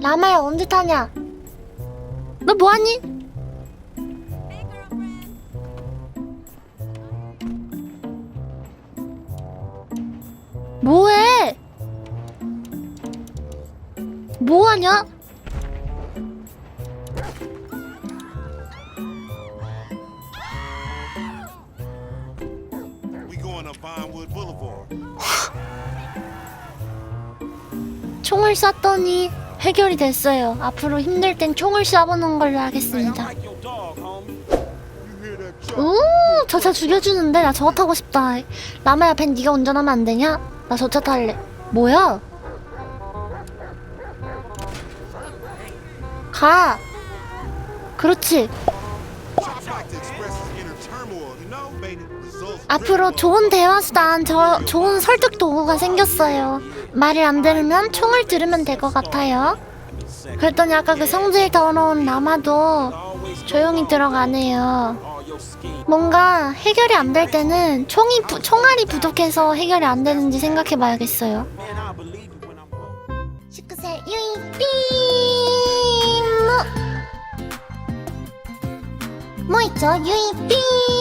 라마야 언제 타냐? 너 뭐하니? 뭐해? 뭐하냐? 총을 쐈더니 해결이 됐어요. 앞으로 힘들 땐 총을 쏴보는 걸로 하겠습니다. 오, 저 차 죽여주는데 나 저거 타고 싶다. 라마야, 벤 네가 운전하면 안 되냐? 나 저 차 탈래. 뭐야? 가. 그렇지. 앞으로 좋은 대화 수단, 저 좋은 설득 도구가 생겼어요. 말을 안 들으면 총을 들으면 될 것 같아요. 그랬더니 아까 그 성질 더러운 라마도 조용히 들어가네요. 뭔가 해결이 안 될 때는 총이 부, 총알이 부족해서 해결이 안 되는지 생각해 봐야겠어요. I'm もう一丁ゆいぴー。